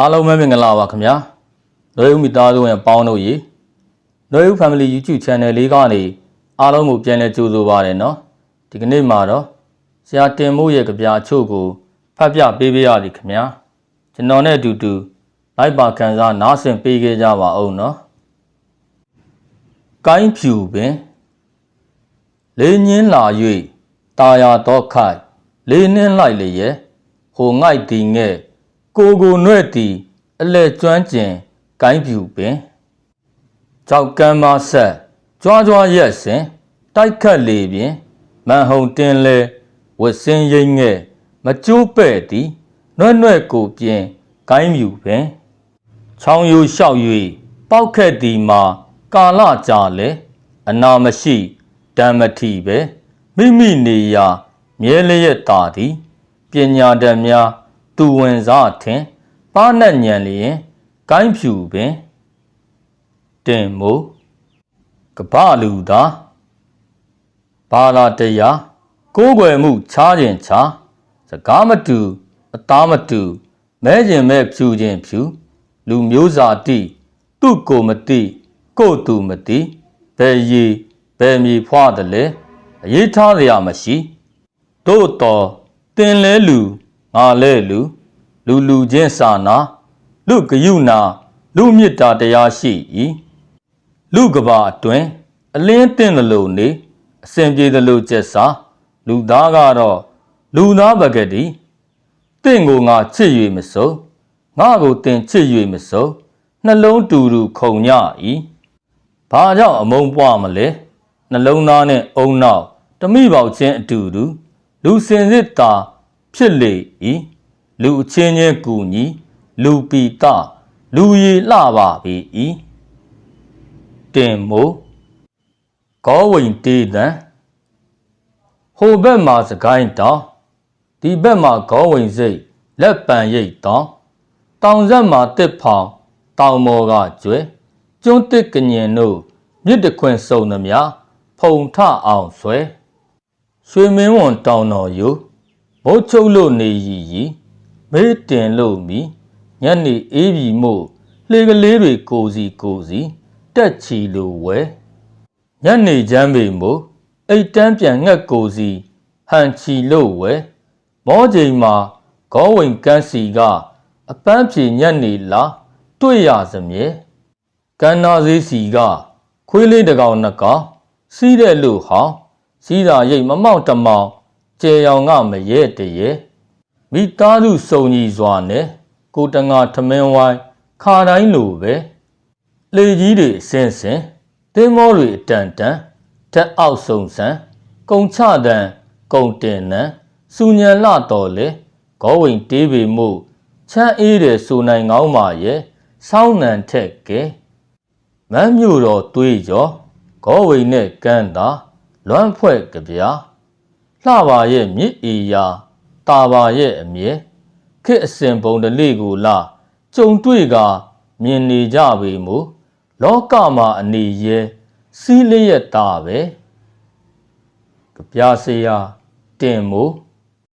အားလုံးပဲမင်္ဂလာပါခင်ဗျာ။လွေဦးမိသားစုဝင်ပေါင်းတို့ရေလွေဦး Family YouTube Channel လေးကနေအားလုံးကိုပြန်လည်ကြိုဆိုပါရနော်။ဒီကနေ့မှာတော့ဆရာတင်မို့ရဲ့ကြပြအချို့ကိုဖတ်ပြပေးပေးရသည်ခင်ဗျာ။ကျွန်တော်နဲ့အတူတူလိုက်ပါခံစားနားဆင်ပေးခဲ့ကြပါအောင်နော်။ကိုင်းဖြူပင်လေးညင်းလာ၍တာယာတော့ခိုက်လေးနှင်းလိုက်လေရဲ့ဟိုငိုက်တီငဲ့ ကိုကိုနွဲ့တီအလဲကျွမ်းကျင်ကိုင်းဖြူပင်ကြောက်ကမ်းမဆက်ကြွားကြွားရက်စင်တိုက်ခတ်လေပြင်းမန်ဟုံတင်လဲဝတ်စင်းရိမ့်ငဲ့မကျိုးပဲ့သည်နွဲ့နွဲ့ကိုပြင်းကိုင်းဖြူပင်ချောင်းယူလျှောက်၍ပောက်ခက်သည်မှာကာလကြာလဲအနာမရှိဓမ္မတိပဲမိမိနေရာမြဲလျက်တာသည်ပညာတတ်များ သူဝင်စားထင်ပါနှက်ညံလျင်ကိုင်းဖြူပင်တင်မို့ကပလူသာဘာလာတရားကိုးကွယ်မှုချားခြင်းချားစကားမတူအသားမတူမဲခြင်းမဲ့ဖြူခြင်းဖြူလူမျိုးစာတိသူ့ကိုမတိကို့သူမတိဘယ်ရီဘယ်မြေဖွားတယ်လဲအရေးထားရမရှိ တို့တော်တင်လဲလူ ငါလဲလူလူလူချင်းစာနာလူကယုနာလူမေတ္တာတရားရှိ၏လူကဘာအတွင်အလင်းတင်သလိုနေအစဉ်ပြေသလိုကျက်စာလူသားကတော့လူသားပကတိတင့်ကိုငါချစ်၍မစုံငါကိုတင်ချစ်၍မစုံနှလုံးတူတူခုံည၏ဘာကြောင့်အမုန်းပွားမလဲနှလုံးသားနဲ့အုံနောက်တမိပေါက်ချင်းအတူတူလူစင်စစ်တာ ဖြစ်လေ၏လူအချင်းချင်းကူညီလူပီတလူရည်လှပါပေ၏တင်မို့ကောဝိန်တေးတံဟိုဘက်မှာစကိုင်းတောင်ဒီဘက်မှာကောဝိန်စိတ်လက်ပံရိတ်တောင်တောင်ဆက်မှာတစ်ဖောင်တောင်မော်ကကျွဲကျွန်းတစ်ကညင်တို့မြစ်တခွင်စုံသမျှဖုံထအောင်ဆွဲရွှေမင်းဝန်တောင်တော်ယူ မိုးချုပ်လို့နေရီရီမေးတင်လို့မီညနေအေးပြီမို့လှေကလေးတွေကိုစီကိုစီတက်ချီလိုဝဲညနေချမ်းပေမို့အိတ်တန်းပြန်ငှက်ကိုစီဟန်ချီလို့ဝဲမောချိန်မှာဂောဝင်ကန်းစီကအပန်းဖြေညနေလာတွေ့ရစမြဲကန်းနာစည်းစီကခွေးလေးတကောင်နှစ်ကောင်စီးတဲ့လူဟောင်းစီးတာရိတ်မမောက်တမောင် ကျေရောင်ကမရဲတရဲမိသားစုစုံညီစွာနဲ့ကိုတငါထမင်းဝိုင်းခါတိုင်းလိုပဲလေကြီးတွေအစင်စင်တင်းမောတွေအတန်တန်ဓာတ်အောက်ဆုံဆန်ကုံချတန်ကုံတင်နန်စူညံလှတော်လေဂောဝင်တေးပေမှုချမ်းအေးတယ်ဆိုနိုင်ကောင်းပါရဲ့စောင်းနံထက်ကဲမမ်းမြို့တော်တွေးကြောဂောဝင်နဲ့ကန်းသာလွမ်းဖွဲ့ကြပြား လှပါရဲ့မြစ်အီယာတာပါရဲ့အမြဲခစ်အစင်ပုံတလေးကိုလာကြုံတွေ့ကမြင်နေကြပေမူလောကမှာအနေရဲစီးလျက်တာပဲကြပြားစရာတင်မို့